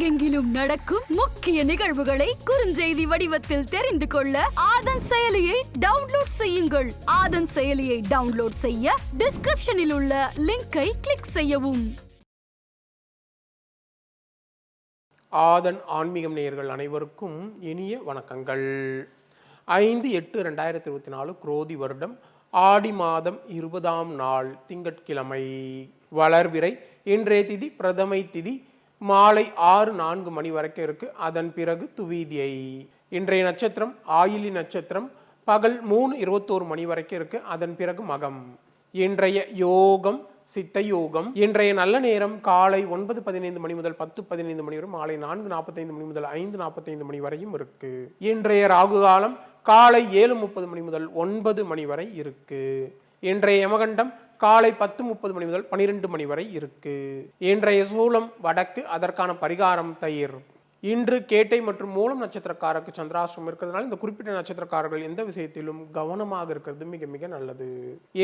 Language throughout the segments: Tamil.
உலகெங்கிலும் நடக்கும் முக்கிய நிகழ்வுகளை குறுஞ்செய்தி வடிவத்தில் தெரிந்து கொள்ள ஆதன் செயலியை டவுன்லோட் செய்யுங்கள். ஆதன் செயலியை டவுன்லோட் செய்ய டிஸ்கிரிப்ஷனில் உள்ள லிங்கை கிளிக் செய்யவும். ஆதன் ஆன்மீகம் நேயர்கள் அனைவருக்கும் இனிய வணக்கங்கள். ஐந்து எட்டு ரெண்டாயிரத்தி இருபத்தி நாலு குரோதி வருடம் ஆடி மாதம் இருபதாம் நாள் திங்கட்கிழமை. வளர்விரை இன்றைய திதி பிரதமை திதி மாலை ஆறு நான்கு மணி வரைக்கும் இருக்கு. அதன் பிறகு துவீதியை. இன்றைய நட்சத்திரம் ஆயிலி நட்சத்திரம் பகல் மூணு இருபத்தோரு மணி வரைக்கும் இருக்குது அதன் பிறகு மகம். இன்றைய யோகம் சித்த யோகம். இன்றைய நல்ல நேரம் காலை ஒன்பது பதினைந்து மணி முதல் பத்து பதினைந்து மணி வரை மாலை நான்கு நாற்பத்தைந்து மணி முதல் ஐந்து நாற்பத்தைந்து மணி வரையும் இருக்கு. இன்றைய ராகு காலம் காலை ஏழு முப்பது மணி முதல் ஒன்பது மணி வரை இருக்கு. இன்றைய யமகண்டம் காலை பத்து முப்பது மணி முதல் பனிரெண்டு மணி வரை இருக்கு. இன்றைய சூலம் வடக்கு அதற்கான பரிகாரம் தயிர். இன்று கேட்டை மற்றும் மூலம் நட்சத்திரக்காரருக்கு சந்திராசிரம் இருக்கிறதுனால இந்த குறிப்பிட்ட நட்சத்திரக்காரர்கள் எந்த விஷயத்திலும் கவனமாக இருக்கிறது மிக மிக நல்லது.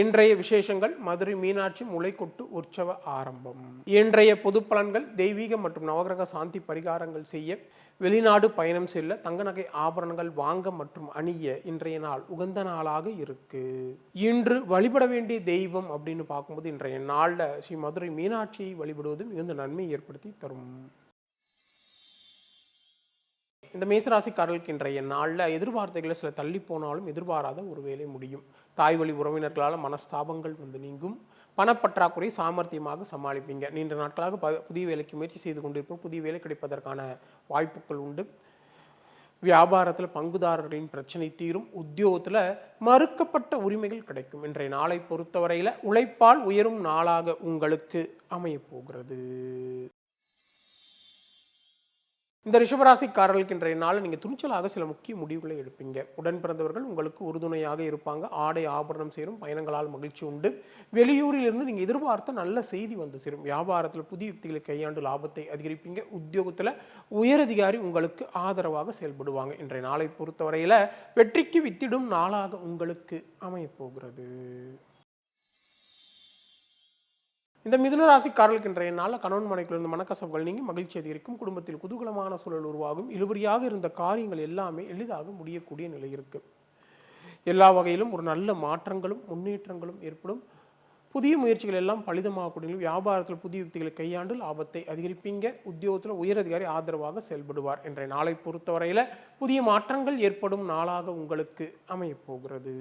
இன்றைய விசேஷங்கள் மதுரை மீனாட்சி முளைக்கொட்டு உற்சவ ஆரம்பம். இன்றைய பொது பலன்கள் தெய்வீக மற்றும் நவகிரக சாந்தி பரிகாரங்கள் செய்ய வெளிநாடு பயணம் செல்ல தங்க நகை ஆபரணங்கள் வாங்க மற்றும் அணிய இன்றைய நாள் உகந்த நாளாக இருக்கு. இன்று வழிபட வேண்டிய தெய்வம் அப்படின்னு பார்க்கும்போது இன்றைய நாளில் ஸ்ரீ மதுரை மீனாட்சியை வழிபடுவது மிகுந்த நன்மை ஏற்படுத்தி தரும். இந்த மேசராசிக்காரர்களுக்கு இன்றைய நாளில் எதிர்பார்த்தைகளை சில தள்ளி போனாலும் எதிர்பாராத ஒரு வேலை முடியும். தாய் வழி உறவினர்களால் மனஸ்தாபங்கள் வந்து நீங்கும். பணப்பற்றாக்குறை சாமர்த்தியமாக சமாளிப்பீங்க. நீண்ட நாட்களாக ப புதிய வேலைக்கு முயற்சி செய்து கொண்டிருப்போம். புதிய வேலை கிடைப்பதற்கான வாய்ப்புகள் உண்டு. வியாபாரத்தில் பங்குதாரர்களின் பிரச்சனை தீரும். உத்தியோகத்தில் மறுக்கப்பட்ட உரிமைகள் கிடைக்கும். இன்றைய நாளை பொறுத்தவரையில் உழைப்பால் உயரும் நாளாக உங்களுக்கு அமையப் போகிறது. இந்த ரிஷபராசிக்காரர்களுக்கு இன்றைய நாள் நீங்கள் துணிச்சலாக சில முக்கிய முடிவுகளை எடுப்பீங்க. உடன் பிறந்தவர்கள் உங்களுக்கு உறுதுணையாக இருப்பாங்க. ஆடை ஆபரணம் சேரும். பயணங்களால் மகிழ்ச்சி உண்டு. வெளியூரில் இருந்து நீங்கள் எதிர்பார்த்த நல்ல செய்தி வந்து சேரும். வியாபாரத்தில் புதிய யுக்திகளை கையாண்டு லாபத்தை அதிகரிப்பீங்க. உத்தியோகத்தில் உயரதிகாரி உங்களுக்கு ஆதரவாக செயல்படுவாங்க. இன்றைய நாளை பொறுத்தவரையில் வெற்றிக்கு வித்திடும் நாளாக உங்களுக்கு அமையப்போகிறது. இந்த மிதுன ராசிக்காரர்களுக்கு இன்றைய நாளில் கணவன் மனைக்குள்ள இருந்த மனக்கசப்புகள் நீங்கி மகிழ்ச்சி அதிகரிக்கும். குடும்பத்தில் குதூகலமான சூழல் உருவாகும். இழுபறியாக இருந்த காரியங்கள் எல்லாமே எளிதாக முடியக்கூடிய நிலை இருக்கு. எல்லா வகையிலும் ஒரு நல்ல மாற்றங்களும் முன்னேற்றங்களும் ஏற்படும். புதிய முயற்சிகள் எல்லாம் பலிதமாகக்கூடிய வியாபாரத்தில் புதிய யுக்திகளை கையாண்டு லாபத்தை அதிகரிப்பீங்க. உத்தியோகத்தில் உயரதிகாரி ஆதரவாக செயல்படுவார் என்ற நாளை பொறுத்தவரையில் புதிய மாற்றங்கள் ஏற்படும் நாளாக உங்களுக்கு அமையப்போகிறது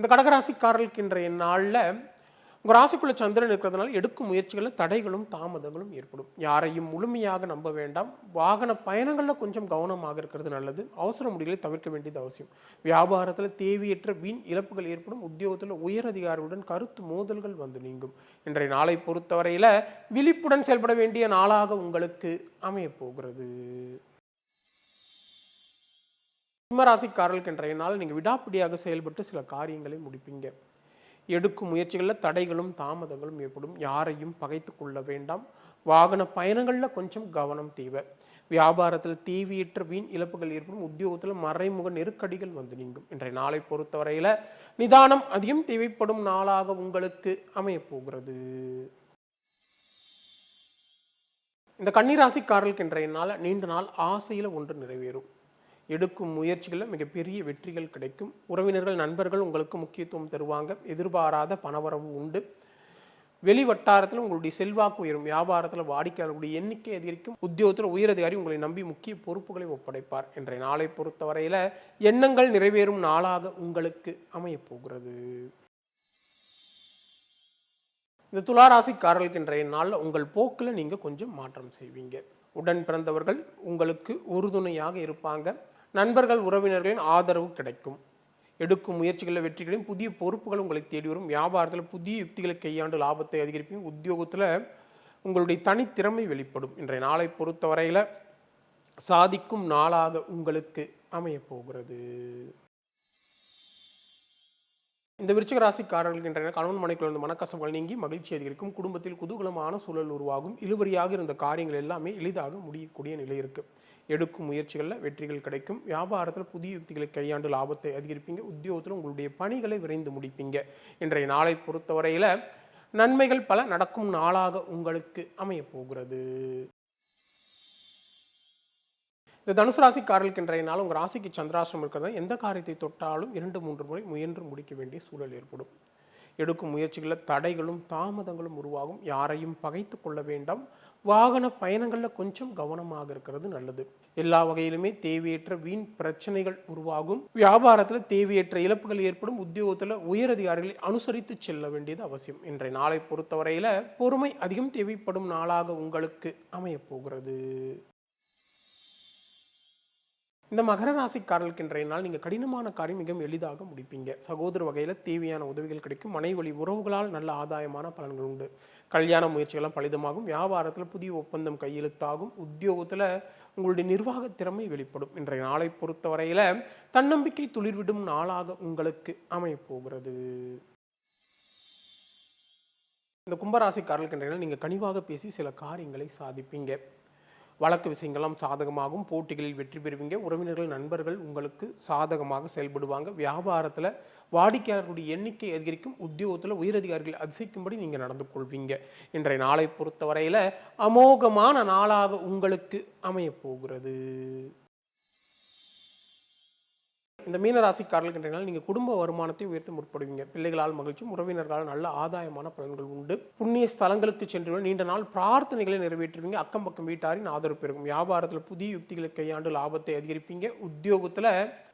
இந்த கடகராசிக்காரர்களுக்கு இன்றைய நாளில் உங்கள் ராசிக்குள்ள சந்திரன் இருக்கிறதுனால எடுக்கும் முயற்சிகளில் தடைகளும் தாமதங்களும் ஏற்படும். யாரையும் முழுமையாக நம்ப வேண்டாம். வாகன பயணங்களில் கொஞ்சம் கவனமாக இருக்கிறது நல்லது. அவசர முடிவுகளை தவிர்க்க வேண்டியது அவசியம். வியாபாரத்தில் தேவையற்ற வீண் இழப்புகள் ஏற்படும். உத்தியோகத்தில் உயர் அதிகாரிகளுடன் கருத்து மோதல்கள் வந்து நீங்கும். இன்றைய நாளை பொறுத்தவரையில் விழிப்புடன் செயல்பட வேண்டிய நாளாக உங்களுக்கு அமையப்போகிறது சிம்மராசிக்காரர்களுக்கு இன்றைய நாள் நீங்கள் விடாப்பிடியாக செயல்பட்டு சில காரியங்களை முடிப்பீங்க. எடுக்கும் முயற்சிகளில் தடைகளும் தாமதங்களும் ஏற்படும். யாரையும் பகைத்து கொள்ள வேண்டாம். வாகன பயணங்களில் கொஞ்சம் கவனம் தேவை. வியாபாரத்தில் தீவியற்ற வீண் இழப்புகள் ஏற்படும். உத்தியோகத்தில் மறைமுக நெருக்கடிகள் வந்து நீங்கும். இன்றைய நாளை பொறுத்தவரையில் நிதானம் அதிகம் தேவைப்படும் நாளாக உங்களுக்கு அமையப்போகிறது இந்த கன்னிராசிக்காரர்களுக்கு இன்றைய நாள் நீண்ட நாள் ஆசையில் ஒன்று நிறைவேறும். எடுக்கும் முயற்சிகளில் மிகப்பெரிய வெற்றிகள் கிடைக்கும். உறவினர்கள் நண்பர்கள் உங்களுக்கு முக்கியத்துவம் தருவாங்க. எதிர்பாராத பணவரவு உண்டு. வெளி வட்டாரத்தில் உங்களுடைய செல்வாக்கு உயரும். வியாபாரத்தில் வாடிக்கையாளர்களுடைய எண்ணிக்கை அதிகரிக்கும். உத்தியோகத்தில் உயரதிகாரி உங்களை நம்பி முக்கிய பொறுப்புகளை ஒப்படைப்பார். இன்றைய நாளை பொறுத்தவரையில் எண்ணங்கள் நிறைவேறும் நாளாக உங்களுக்கு அமையப்போகிறது இந்த துளாராசிக்காரர்களுக்கு இன்றைய நாளில் உங்கள் போக்கில் நீங்கள் கொஞ்சம் மாற்றம் செய்வீங்க. உடன் பிறந்தவர்கள் உங்களுக்கு உறுதுணையாக இருப்பாங்க. நண்பர்கள் உறவினர்களின் ஆதரவு கிடைக்கும். எடுக்கும் முயற்சிகளில் வெற்றிகளையும் புதிய பொறுப்புகள் உங்களை தேடி வரும். வியாபாரத்தில் புதிய யுக்திகளை கையாண்டு லாபத்தை அதிகரிப்பீங்க. உத்தியோகத்தில் உங்களுடைய தனித்திறமை வெளிப்படும். இன்றைய நாளை பொறுத்தவரையில் சாதிக்கும் நாளாக உங்களுக்கு அமையப் போகிறது. இந்த விருச்சிக ராசிக்காரர்களுக்கு இன்றைய கணவன் மனைக்குள் இருந்த மனக்கசங்கள் நீங்கி மகிழ்ச்சி அதிகரிக்கும். குடும்பத்தில் குதூகலமான சூழல் உருவாகும். இழுவரியாக இருந்த காரியங்கள் எல்லாமே எளிதாக முடியக்கூடிய நிலை இருக்குது எடுக்கும் முயற்சிகளில் வெற்றிகள் கிடைக்கும். வியாபாரத்தில் புதிய யுக்திகளை கையாண்டு லாபத்தை அதிகரிப்பீங்க. உத்தியோகத்தில் உங்களுடைய பணிகளை விரைந்து முடிப்பீங்க. இன்றைய நாளை பொறுத்தவரையில் நன்மைகள் பல நடக்கும் நாளாக உங்களுக்கு அமைய போகிறது. இந்த தனுசு ராசிக்காரர்களுக்கு இன்றைய நாள் உங்கள் ராசிக்கு சந்திராசிரமம் இருக்கிறதா எந்த காரியத்தை தொட்டாலும் இரண்டு மூன்று முறை முயன்று முடிக்க வேண்டிய சூழல் ஏற்படும். எடுக்கும் முயற்சிகளில் தடைகளும் தாமதங்களும் உருவாகும். யாரையும் பகைத்து கொள்ள வேண்டாம். வாகன பயணங்களில் கொஞ்சம் கவனமாக இருக்கிறது நல்லது. எல்லா வகையிலுமே தேவையற்ற வீண் பிரச்சனைகள் உருவாகும். வியாபாரத்தில் தேவையற்ற இழப்புகள் ஏற்படும். உத்தியோகத்தில் உயரதிகாரிகளை அனுசரித்து செல்ல வேண்டியது அவசியம். இன்றைய நாளை பொறுத்தவரையில் பொறுமை அதிகம் தேவைப்படும் நாளாக உங்களுக்கு அமையப் போகிறது. இந்த மகர ராசிக்காரர்களுக்கு இன்றைய நாள் நீங்கள் கடினமான காரியம் மிகவும் எளிதாக முடிப்பீங்க. சகோதர வகையில் தேவையான உதவிகள் கிடைக்கும். மனை வழி உறவுகளால் நல்ல ஆதாயமான பலன்கள் உண்டு. கல்யாண முயற்சிகள்லாம் பலிதமாகும். வியாபாரத்தில் புதிய ஒப்பந்தம் கையெழுத்தாகும். உத்தியோகத்தில் உங்களுடைய நிர்வாக திறமை வெளிப்படும். இன்றைய நாளை பொறுத்தவரையில் தன்னம்பிக்கை துளிர்விடும் நாளாக உங்களுக்கு அமையப்போகிறது. இந்த கும்பராசிக்காரர்களுக்கு இன்றைய நீங்கள் கனிவாக பேசி சில காரியங்களை சாதிப்பீங்க. வழக்கு விஷயங்கள்லாம் சாதகமாகும். போட்டிகளில் வெற்றி பெறுவீங்க. உறவினர்கள் நண்பர்கள் உங்களுக்கு சாதகமாக செயல்படுவாங்க. வியாபாரத்தில் வாடிக்கையாளர்களுடைய எண்ணிக்கை அதிகரிக்கும். உத்தியோகத்தில் உயரதிகாரிகள் அதிசயிக்கும்படி நீங்கள் நடந்து கொள்வீங்க. இன்றைய நாளை பொறுத்தவரையில் அமோகமான நாளாக உங்களுக்கு அமையப் போகிறது. இந்த மீன ராசிக்காரர்களுக்கு நீங்கள் குடும்ப வருமானத்தை உயர்த்த முற்படுவீங்க. பிள்ளைகளால் மகிழ்ச்சியும் உறவினர்களால் நல்ல ஆதாயமான பலன்கள் உண்டு. புண்ணிய ஸ்தலங்களுக்கு சென்று நீண்ட நாள் பிரார்த்தனைகளை நிறைவேற்றுவீங்க. அக்கம் பக்கம் வீட்டாரின் ஆதரவு பெருகும். வியாபாரத்தில் புதிய யுக்திகளை கையாண்டு லாபத்தை அதிகரிப்பீங்க. உத்தியோகத்தில்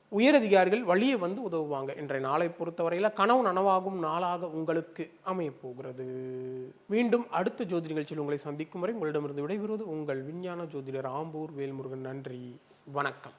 உயரதிகாரிகள் வழியே வந்து உதவுவாங்க. இன்றைய நாளை பொறுத்தவரையில் கனவு நனவாகும் நாளாக உங்களுக்கு அமையப்போகிறது. மீண்டும் அடுத்த ஜோதி நிகழ்ச்சியில் உங்களை சந்திக்கும் வரை உங்களிடமிருந்து விடைபெறுவது உங்கள் விஞ்ஞான ஜோதிடர் ஆம்பூர் வேல்முருகன். நன்றி. வணக்கம்.